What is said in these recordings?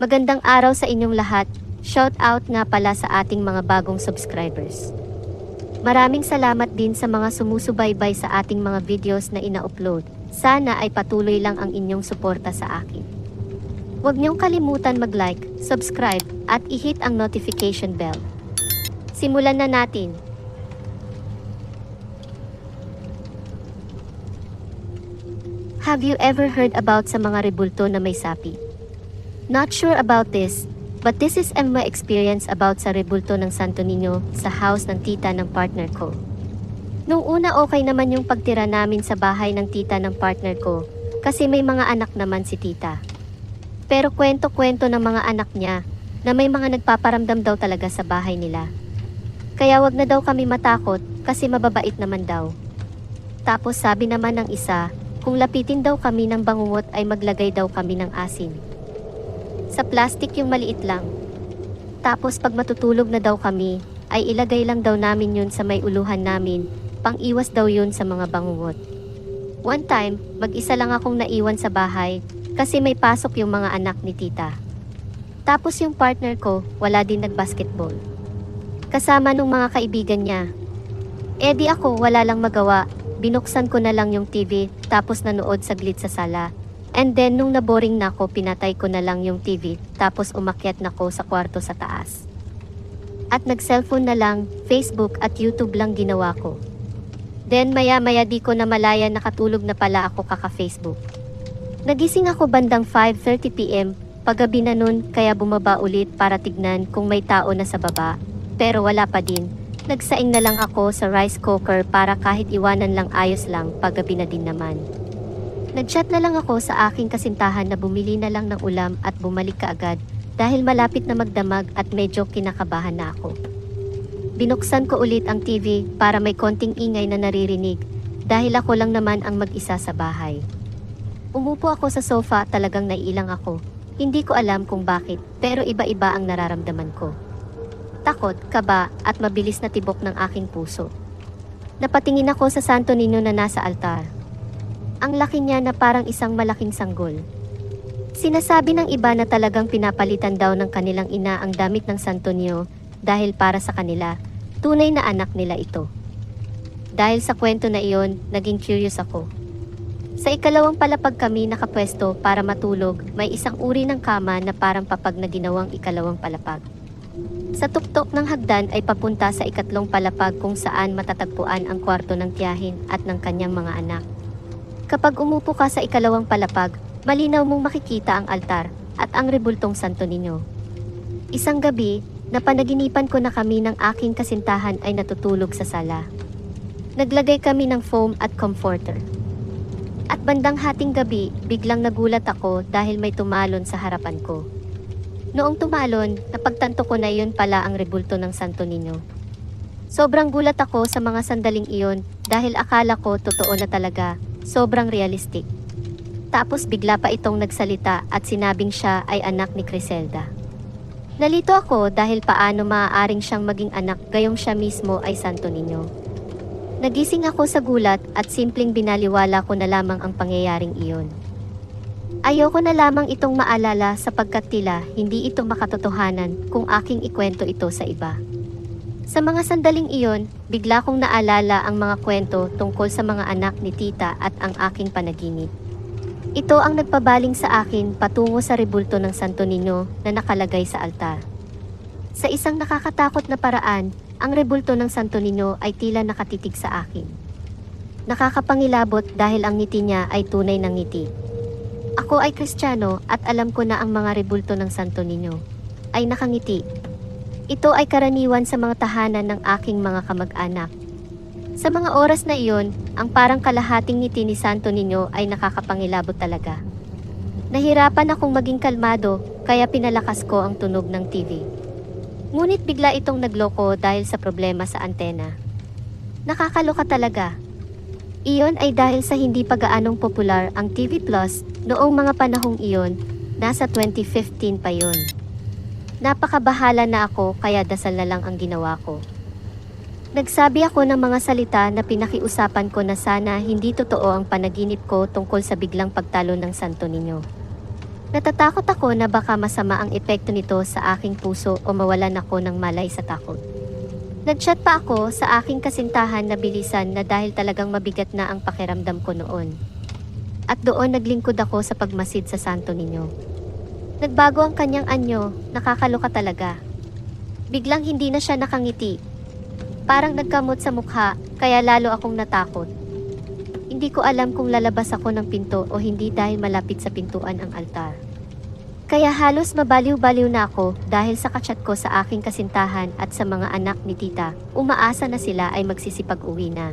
Magandang araw sa inyong lahat. Shout out nga pala sa ating mga bagong subscribers. Maraming salamat din sa mga sumusubaybay sa ating mga videos na ina-upload. Sana ay patuloy lang ang inyong suporta sa akin. Huwag niyong kalimutan mag-like, subscribe, at i-hit ang notification bell. Simulan na natin. Have you ever heard about sa mga rebulto na may sapi? Not sure about this, but this is my experience about sa rebulto ng Santo Niño sa house ng tita ng partner ko. Nung una okay naman yung pagtira namin sa bahay ng tita ng partner ko kasi may mga anak naman si tita. Pero kwento-kwento ng mga anak niya na may mga nagpaparamdam daw talaga sa bahay nila. Kaya wag na daw kami matakot kasi mababait naman daw. Tapos sabi naman ng isa, kung lapitin daw kami ng bangungot ay maglagay daw kami ng asin. Sa plastic yung maliit lang. Tapos pag matutulog na daw kami, ay ilagay lang daw namin yun sa may uluhan namin, pang iwas daw yun sa mga bangungot. One time, mag-isa lang akong naiwan sa bahay, kasi may pasok yung mga anak ni tita. Tapos yung partner ko, wala din nag-basketball. Kasama nung mga kaibigan niya. Eh di ako, wala lang magawa, binuksan ko na lang yung TV, tapos nanood saglit sa sala. And then nung naboring na ako, pinatay ko na lang yung TV, tapos umakyat na ko sa kwarto sa taas. At nag-cellphone na lang, Facebook at YouTube lang ginawa ko. Then maya-maya di ko na malaya nakatulog na pala ako kaka-Facebook. Nagising ako bandang 5.30pm, paggabi na nun kaya bumaba ulit para tignan kung may tao na sa baba. Pero wala pa din. Nagsaing na lang ako sa rice cooker para kahit iwanan lang ayos lang paggabi na din naman. Nagchat na lang ako sa aking kasintahan na bumili na lang ng ulam at bumalik kaagad dahil malapit na magdamag at medyo kinakabahan na ako. Binuksan ko ulit ang TV para may konting ingay na naririnig dahil ako lang naman ang mag-isa sa bahay. Umupo ako sa sofa talagang naiilang ako. Hindi ko alam kung bakit pero iba-iba ang nararamdaman ko. Takot, kaba at mabilis na tibok ng aking puso. Napatingin ako sa Santo Niño na nasa altar. Ang laki niya na parang isang malaking sanggol. Sinasabi ng iba na talagang pinapalitan daw ng kanilang ina ang damit ng Santo Niño dahil para sa kanila, tunay na anak nila ito. Dahil sa kwento na iyon, naging curious ako. Sa ikalawang palapag kami nakapwesto para matulog, may isang uri ng kama na parang papag na ginawang ikalawang palapag. Sa tuktok ng hagdan ay papunta sa ikatlong palapag kung saan matatagpuan ang kwarto ng tiyahin at ng kanyang mga anak. Kapag umupo ka sa ikalawang palapag, malinaw mong makikita ang altar at ang rebultong Santo Niño. Isang gabi, napanaginipan ko na kami ng aking kasintahan ay natutulog sa sala. Naglagay kami ng foam at comforter. At bandang hating gabi, biglang nagulat ako dahil may tumalon sa harapan ko. Noong tumalon, napagtanto ko na iyon pala ang rebulto ng Santo Niño. Sobrang gulat ako sa mga sandaling iyon dahil akala ko totoo na talaga, sobrang realistic. Tapos bigla pa itong nagsalita at sinabing siya ay anak ni Criselda. Nalito ako dahil paano maaaring siyang maging anak gayong siya mismo ay Santo Niño. Nagising ako sa gulat at simpleng binaliwala ko na lamang ang pangyayaring iyon. Ayoko na lamang itong maalala sapagkat tila hindi ito makatotohanan kung aking ikwento ito sa iba. Sa mga sandaling iyon, bigla kong naalala ang mga kwento tungkol sa mga anak ni tita at ang aking panaginip. Ito ang nagpabaling sa akin patungo sa rebulto ng Santo Niño na nakalagay sa altar. Sa isang nakakatakot na paraan, ang rebulto ng Santo Niño ay tila nakatitig sa akin. Nakakapangilabot dahil ang ngiti niya ay tunay ng ngiti. Ako ay Kristiyano at alam ko na ang mga rebulto ng Santo Niño ay nakangiti. Ito ay karaniwan sa mga tahanan ng aking mga kamag-anak. Sa mga oras na iyon, ang parang kalahating ngiti ni Santo Niño ay nakakapangilabot talaga. Nahirapan akong maging kalmado kaya pinalakas ko ang tunog ng TV. Ngunit bigla itong nagloko dahil sa problema sa antena. Nakakaloka talaga. Iyon ay dahil sa hindi pagaanong popular ang TV Plus noong mga panahong iyon, nasa 2015 pa yon. Napakabahala na ako kaya dasal na lang ang ginawa ko. Nagsabi ako ng mga salita na pinakiusapan ko na sana hindi totoo ang panaginip ko tungkol sa biglang pagtalo ng Santo Niño. Natatakot ako na baka masama ang epekto nito sa aking puso o mawalan ako ng malay sa takot. Nagchat pa ako sa aking kasintahan na bilisan na dahil talagang mabigat na ang pakiramdam ko noon. At doon naglingkod ako sa pagmasid sa Santo Niño. Nagbago ang kanyang anyo, nakakaloka talaga. Biglang hindi na siya nakangiti. Parang nagkamot sa mukha, kaya lalo akong natakot. Hindi ko alam kung lalabas ako ng pinto o hindi dahil malapit sa pintuan ang altar. Kaya halos mabaliw-baliw na ako dahil sa kachat ko sa aking kasintahan at sa mga anak ni tita, umaasa na sila ay magsisipag-uwi na.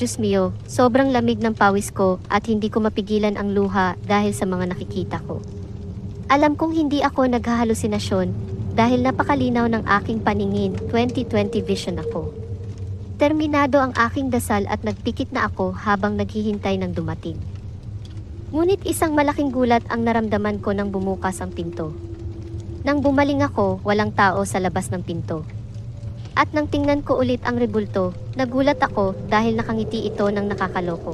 Diyos mio, sobrang lamig ng pawis ko at hindi ko mapigilan ang luha dahil sa mga nakikita ko. Alam kong hindi ako naghahalusinasyon dahil napakalinaw ng aking paningin 2020 vision ako. Terminado ang aking dasal at nagpikit na ako habang naghihintay ng dumating. Ngunit isang malaking gulat ang naramdaman ko nang bumukas ang pinto. Nang bumaling ako, walang tao sa labas ng pinto. At nang tingnan ko ulit ang rebulto, nagulat ako dahil nakangiti ito ng nakakaloko.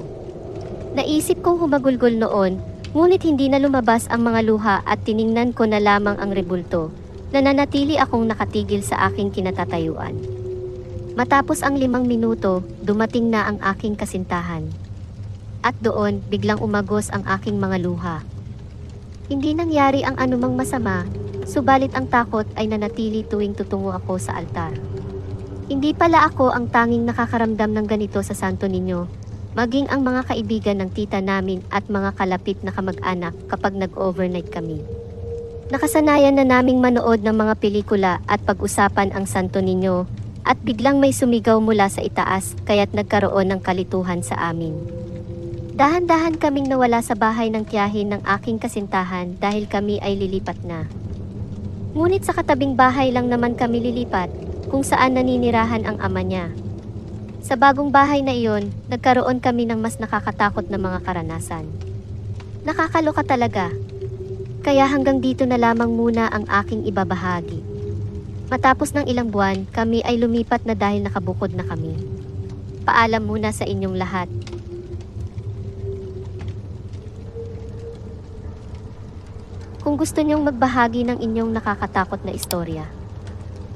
Naisip kong humagulgol noon, ngunit hindi na lumabas ang mga luha at tiningnan ko na lamang ang rebulto. Nananatili akong nakatigil sa aking kinatatayuan. Matapos ang limang minuto, dumating na ang aking kasintahan. At doon, biglang umagos ang aking mga luha. Hindi nangyari ang anumang masama, subalit ang takot ay nanatili tuwing tutungo ako sa altar. Hindi pala ako ang tanging nakakaramdam ng ganito sa Santo Niño, maging ang mga kaibigan ng tita namin at mga kalapit na kamag-anak kapag nag-overnight kami. Nakasanayan na naming manood ng mga pelikula at pag-usapan ang Santo Niño at biglang may sumigaw mula sa itaas kaya't nagkaroon ng kalituhan sa amin. Dahan-dahan kaming nawala sa bahay ng tiyahin ng aking kasintahan dahil kami ay lilipat na. Ngunit sa katabing bahay lang naman kami lilipat kung saan naninirahan ang ama niya. Sa bagong bahay na iyon, nagkaroon kami ng mas nakakatakot na mga karanasan. Nakakaloka talaga. Kaya hanggang dito na lamang muna ang aking ibabahagi. Matapos ng ilang buwan, kami ay lumipat na dahil nakabukod na kami. Paalam muna sa inyong lahat. Kung gusto niyong magbahagi ng inyong nakakatakot na istorya,